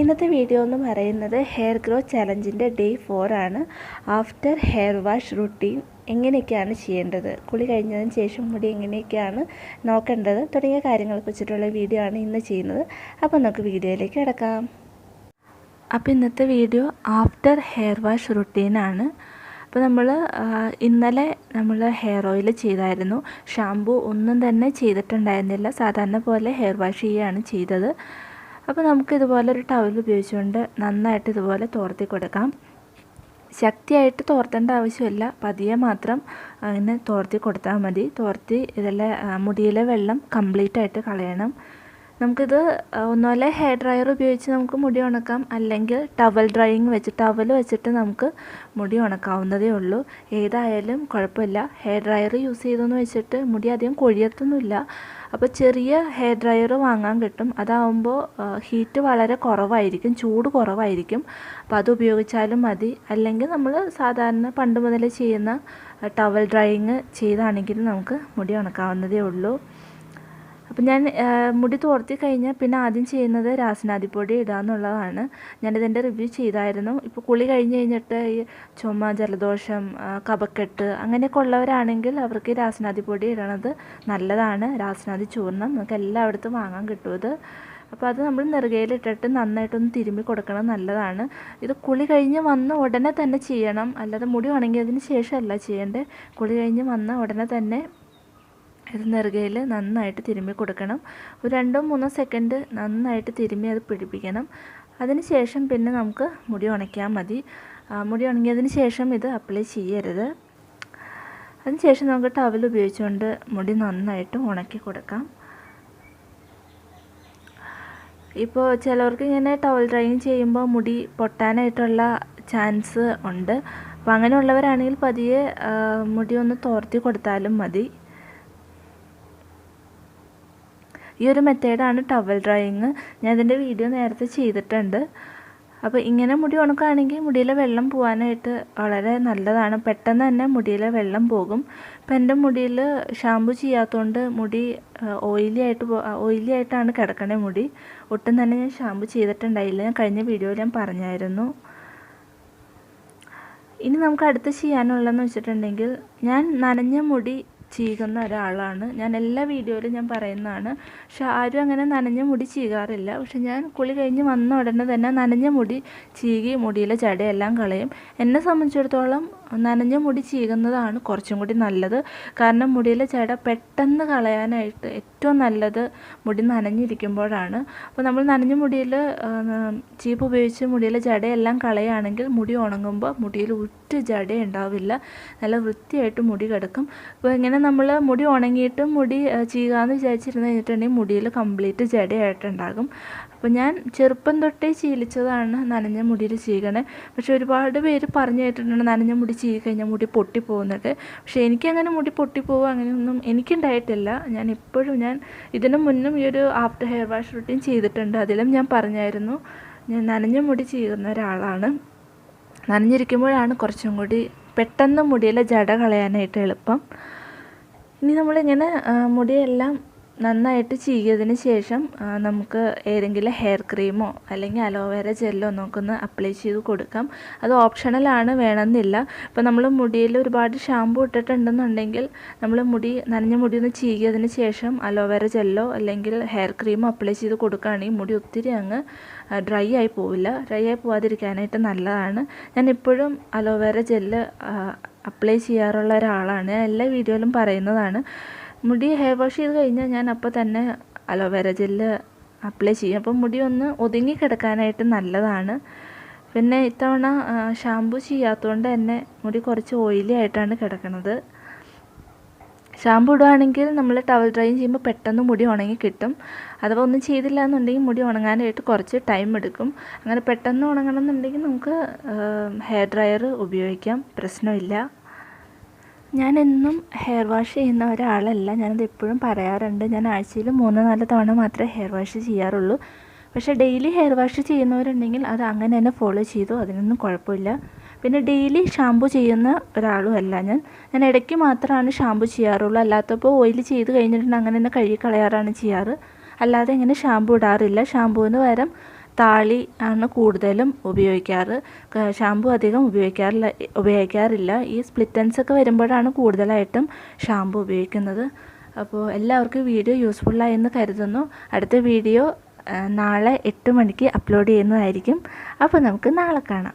ഇന്നത്തെ വീഡിയോ എന്ന് പറയുന്നത് ഹെയർ ഗ്രോ ചലഞ്ചിന്റെ ഡേ ഫോർ ആണ്. ആഫ്റ്റർ ഹെയർ വാഷ് റുട്ടീൻ എങ്ങനെയൊക്കെയാണ് ചെയ്യേണ്ടത്? കുളി കഴിഞ്ഞതിന് ശേഷം മുടി എങ്ങനെയൊക്കെയാണ് നോക്കേണ്ടത്? തുടങ്ങിയ കാര്യങ്ങളെ കുറിച്ചിട്ടുള്ള വീഡിയോ ആണ് ഇന്ന് ചെയ്യുന്നത്. അപ്പോൾ നമുക്ക് വീഡിയോയിലേക്ക് കിടക്കാം. അപ്പോൾ ഇന്നത്തെ വീഡിയോ ആഫ്റ്റർ ഹെയർ വാഷ് റുട്ടീനാണ് അപ്പോൾ നമ്മൾ ഇന്നലെ നമ്മൾ ഹെയർ ഓയിൽ ചെയ്തായിരുന്നു. ഷാമ്പു ഒന്നും തന്നെ ചെയ്തിട്ടുണ്ടായിരുന്നില്ല. സാധാരണ പോലെ ഹെയർ വാഷ് ചെയ്യുകയാണ് ചെയ്തത്. അപ്പോൾ നമുക്ക് ഇതുപോലെ ഒരു ടവൽ ഉപയോഗിച്ചുകൊണ്ട് നന്നായിട്ട് ഇതുപോലെ തോർത്തി കൊടുക്കാം. ശക്തിയായിട്ട് തോർത്തേണ്ട ആവശ്യമില്ല. പതിയെ മാത്രം അങ്ങനെ തോർത്തി കൊടുത്താൽ മതി. തോർത്തി ഇതിലെ മുടിയിലെ വെള്ളം കംപ്ലീറ്റ് ആയിട്ട് കളയണം. നമുക്കിത് ഒന്നുമല്ല ഹെയർ ഡ്രയർ ഉപയോഗിച്ച് നമുക്ക് മുടി ഉണക്കാം. അല്ലെങ്കിൽ ടവൽ ഡ്രൈയിങ് വെച്ച് ടവൽ വെച്ചിട്ട് നമുക്ക് മുടി ഉണക്കാവുന്നതേ ഉള്ളൂ. ഏതായാലും കുഴപ്പമില്ല. ഹെയർ ഡ്രയർ യൂസ് ചെയ്തെന്ന് വെച്ചിട്ട് മുടി അധികം കൊഴിയത്തൊന്നുമില്ല. അപ്പോൾ ചെറിയ ഹെയർ ഡ്രയർ വാങ്ങാൻ കിട്ടും. അതാവുമ്പോൾ ഹീറ്റ് വളരെ കുറവായിരിക്കും. ചൂട് കുറവായിരിക്കും. അപ്പോൾ അത് ഉപയോഗിച്ചാലും മതി. അല്ലെങ്കിൽ നമ്മൾ സാധാരണ പണ്ട് മുതലേ ചെയ്യുന്ന ടവൽ ഡ്രൈയിങ് ചെയ്താണെങ്കിൽ നമുക്ക് മുടി ഉണക്കാവുന്നതേ ഉള്ളൂ. അപ്പം ഞാൻ മുടി തോർത്തി കഴിഞ്ഞാൽ പിന്നെ ആദ്യം ചെയ്യുന്നത് രാസനാദിപ്പൊടി ഇടുക എന്നുള്ളതാണ്. ഞാനിതിന്റെ റിവ്യൂ ചെയ്തായിരുന്നു. ഇപ്പോൾ കുളി കഴിഞ്ഞ് കഴിഞ്ഞിട്ട് ഈ ചുമ ജലദോഷം കപക്കെട്ട് അങ്ങനെയൊക്കെ ഉള്ളവരാണെങ്കിൽ അവർക്ക് രാസനാദിപ്പൊടി ഇടണത് നല്ലതാണ്. രാസനാദി ചൂർണം നമുക്ക് എല്ലായിടത്തും വാങ്ങാൻ കിട്ടും ഇത്. അപ്പോൾ അത് നമ്മൾ നെറുകയിലിട്ടിട്ട് നന്നായിട്ടൊന്ന് തിരുമ്മി കൊടുക്കണം നല്ലതാണ്. ഇത് കുളി കഴിഞ്ഞ് വന്ന ഉടനെ തന്നെ ചെയ്യണം. അല്ലാതെ മുടി ഉണങ്ങിയതിന് ശേഷമല്ല ചെയ്യേണ്ടത്. കുളി കഴിഞ്ഞ് വന്ന ഉടനെ തന്നെ ഇത് നെറുകയിൽ നന്നായിട്ട് തിരുമ്മി കൊടുക്കണം. ഒരു രണ്ടോ മൂന്നോ സെക്കൻഡ് നന്നായിട്ട് തിരുമ്മി അത് പിടിപ്പിക്കണം. അതിന് ശേഷം പിന്നെ നമുക്ക് മുടി ഉണക്കിയാൽ മതി. മുടി ഉണങ്ങിയതിന് ശേഷം ഇത് അപ്ലൈ ചെയ്യരുത്. അതിന് ശേഷം നമുക്ക് ടവൽ ഉപയോഗിച്ചുകൊണ്ട് മുടി നന്നായിട്ട് ഉണക്കി കൊടുക്കാം. ഇപ്പോൾ ചിലവർക്ക് ഇങ്ങനെ ടവൽ ഡ്രൈയിങ് ചെയ്യുമ്പോൾ മുടി പൊട്ടാനായിട്ടുള്ള ചാൻസ് ഉണ്ട്. അപ്പോൾ അങ്ങനെയുള്ളവരാണെങ്കിൽ പതിയെ മുടി ഒന്ന് തോർത്തി കൊടുത്താലും മതി. ഈ ഒരു മെത്തേഡാണ് ടവൽ ഡ്രൈയിങ്. ഞാൻ ഇതിന്റെ വീഡിയോ നേരത്തെ ചെയ്തിട്ടുണ്ട്. അപ്പോൾ ഇങ്ങനെ മുടി ഉണക്കുകയാണെങ്കിൽ മുടിയിലെ വെള്ളം പോകാനായിട്ട് വളരെ നല്ലതാണ്. പെട്ടെന്ന് തന്നെ മുടിയിലെ വെള്ളം പോകും. ഇപ്പം എന്റെ മുടിയിൽ ഷാമ്പു ചെയ്യാത്തതുകൊണ്ട് മുടി ഓയിലി ആയിട്ട് ഓയിലി ആയിട്ടാണ് കിടക്കണേ മുടി. ഒട്ടും തന്നെ ഞാൻ ഷാമ്പു ചെയ്തിട്ടുണ്ടായില്ല. ഞാൻ കഴിഞ്ഞ വീഡിയോയിൽ ഞാൻ പറഞ്ഞായിരുന്നു. ഇനി നമുക്ക് അടുത്ത് ചെയ്യാനുള്ളതെന്ന് വെച്ചിട്ടുണ്ടെങ്കിൽ ഞാൻ നനഞ്ഞ മുടി ചീകുന്ന ഒരാളാണ്. ഞാൻ എല്ലാ വീഡിയോയിലും ഞാൻ പറയുന്നതാണ്. പക്ഷെ ആരും അങ്ങനെ നനഞ്ഞ മുടി ചീകാറില്ല. പക്ഷെ ഞാൻ കുളി കഴിഞ്ഞ് വന്ന ഉടനെ തന്നെ നനഞ്ഞ മുടി ചീകി മുടിയിലെ ജടയെല്ലാം കളയും. എന്നെ സംബന്ധിച്ചിടത്തോളം നനഞ്ഞ മുടി ചീകുന്നതാണ് കുറച്ചും കൂടി നല്ലത്. കാരണം മുടിയിലെ ജട പെട്ടെന്ന് കളയാനായിട്ട് ഏറ്റവും നല്ലത് മുടി നനഞ്ഞിരിക്കുമ്പോഴാണ്. അപ്പോൾ നമ്മൾ നനഞ്ഞ മുടിയിൽ ചീപ്പ് ഉപയോഗിച്ച് മുടിയിലെ ജടയെല്ലാം കളയുകയാണെങ്കിൽ മുടി ഉണങ്ങുമ്പോൾ മുടിയിൽ ഒറ്റ ജട ഉണ്ടാവില്ല. നല്ല വൃത്തിയായിട്ട് മുടി കിടക്കും. അപ്പോൾ ഇങ്ങനെ നമ്മൾ മുടി ഉണങ്ങിയിട്ടും മുടി ചീകാന്ന് വിചാരിച്ചിരുന്ന് കഴിഞ്ഞിട്ടുണ്ടെങ്കിൽ മുടിയിൽ കംപ്ലീറ്റ് ജടയായിട്ടുണ്ടാകും അപ്പോൾ ഞാൻ ചെറുപ്പം തൊട്ടേ ശീലിച്ചതാണ് നനഞ്ഞ മുടിയിൽ ചീകണേ. പക്ഷെ ഒരുപാട് പേര് പറഞ്ഞു കേട്ടിട്ടുണ്ട് നനഞ്ഞ മുടി ചീകി കഴിഞ്ഞാൽ മുടി പൊട്ടിപ്പോകുന്നത്. പക്ഷേ എനിക്കങ്ങനെ മുടി പൊട്ടിപ്പോവുക അങ്ങനെയൊന്നും എനിക്കുണ്ടായിട്ടില്ല. ഞാൻ എപ്പോഴും ഞാൻ ഇതിനു മുന്നും ഈ ഒരു ആഫ്റ്റർ ഹെയർ വാഷ് റുട്ടീൻ ചെയ്തിട്ടുണ്ട്. അതിലും ഞാൻ പറഞ്ഞായിരുന്നു ഞാൻ നനഞ്ഞ മുടി ചെയ്യുന്ന ഒരാളാണ്. നനഞ്ഞിരിക്കുമ്പോഴാണ് കുറച്ചും കൂടി പെട്ടെന്ന് മുടിയിലെ ജട കളയാനായിട്ട് എളുപ്പം. ഇനി നമ്മളിങ്ങനെ മുടിയെല്ലാം നന്നായിട്ട് ചീകിയതിന് ശേഷം നമുക്ക് ഏതെങ്കിലും ഹെയർ ക്രീമോ അല്ലെങ്കിൽ അലോവേര ജെല്ലോ നമുക്കൊന്ന് അപ്ലൈ ചെയ്ത് കൊടുക്കാം. അത് ഓപ്ഷണലാണ് വേണമെന്നില്ല. ഇപ്പോൾ നമ്മൾ മുടിയിൽ ഒരുപാട് ഷാമ്പു ഇട്ടിട്ടുണ്ടെന്നുണ്ടെങ്കിൽ നമ്മൾ മുടി നനഞ്ഞ മുടി ഒന്ന് ചീകിയതിന് ശേഷം അലോവേര ജെല്ലോ അല്ലെങ്കിൽ ഹെയർ ക്രീമോ അപ്ലൈ ചെയ്ത് കൊടുക്കുകയാണെങ്കിൽ മുടി ഒത്തിരി അങ്ങ് ഡ്രൈ ആയി പോവില്ല. ഡ്രൈ ആയി പോവാതിരിക്കാനായിട്ട് നല്ലതാണ്. ഞാൻ ഇപ്പോഴും അലോവേര ജെല്ല് അപ്ലൈ ചെയ്യാറുള്ള ഒരാളാണ്. എല്ലാ വീഡിയോയിലും പറയുന്നതാണ്. മുടി ഹെയർ വാഷ് ചെയ്ത് കഴിഞ്ഞാൽ ഞാൻ അപ്പോൾ തന്നെ അലോവേര ജെല്ല് അപ്ലൈ ചെയ്യും. അപ്പോൾ മുടി ഒന്ന് ഒതുങ്ങി കിടക്കാനായിട്ട് നല്ലതാണ്. പിന്നെ ഇത്തവണ ഷാമ്പു ചെയ്യാത്തതുകൊണ്ട് തന്നെ മുടി കുറച്ച് ഓയിലി ആയിട്ടാണ് കിടക്കുന്നത് ഷാമ്പു ഇടുകയാണെങ്കിൽ നമ്മൾ ടവൽ ഡ്രൈ ചെയ്യുമ്പോൾ പെട്ടെന്ന് മുടി ഉണങ്ങി കിട്ടും. അഥവാ ഒന്നും ചെയ്തില്ല എന്നുണ്ടെങ്കിൽ മുടി ഉണങ്ങാനായിട്ട് കുറച്ച് ടൈം എടുക്കും. അങ്ങനെ പെട്ടെന്ന് ഉണങ്ങണം എന്നുണ്ടെങ്കിൽ നമുക്ക് ഹെയർ ഡ്രയർ ഉപയോഗിക്കാം. പ്രശ്നമില്ല. ഞാൻ എന്നും ഹെയർ വാഷ് ചെയ്യുന്ന ഒരാളല്ല. ഞാനത് എപ്പോഴും പറയാറുണ്ട്. ഞാൻ ആഴ്ചയിൽ മൂന്ന് നാല് തവണ മാത്രമേ ഹെയർ വാഷ് ചെയ്യാറുള്ളൂ. പക്ഷേ ഡെയിലി ഹെയർ വാഷ് ചെയ്യുന്നവരുണ്ടെങ്കിൽ അത് അങ്ങനെ തന്നെ ഫോളോ ചെയ്തു. അതിനൊന്നും കുഴപ്പമില്ല. പിന്നെ ഡെയിലി ഷാമ്പു ചെയ്യുന്ന ഒരാളും അല്ല ഞാൻ. ഞാൻ ഇടയ്ക്ക് മാത്രമാണ് ഷാമ്പു ചെയ്യാറുള്ളൂ. അല്ലാത്തപ്പോൾ ഓയിൽ ചെയ്ത് കഴിഞ്ഞിട്ടുണ്ടെങ്കിൽ അങ്ങനെ തന്നെ കഴുകി കളയാറാണ് ചെയ്യാറ്. അല്ലാതെ ഇങ്ങനെ ഷാമ്പു ഇടാറില്ല. ഷാമ്പുവിന് പകരം താളി ആണ് കൂടുതലും ഉപയോഗിക്കാറ്. ഷാമ്പു അധികം ഉപയോഗിക്കാറില്ല ഉപയോഗിക്കാറില്ല. ഈ സ്പ്ലിറ്റൻസ് ഒക്കെ വരുമ്പോഴാണ് കൂടുതലായിട്ടും ഷാമ്പു ഉപയോഗിക്കുന്നത്. അപ്പോൾ എല്ലാവർക്കും വീഡിയോ യൂസ്ഫുള്ളായി എന്ന് കരുതുന്നു. അടുത്ത വീഡിയോ നാളെ എട്ട് മണിക്ക് അപ്ലോഡ് ചെയ്യുന്നതായിരിക്കും. അപ്പോൾ നമുക്ക് നാളെ കാണാം.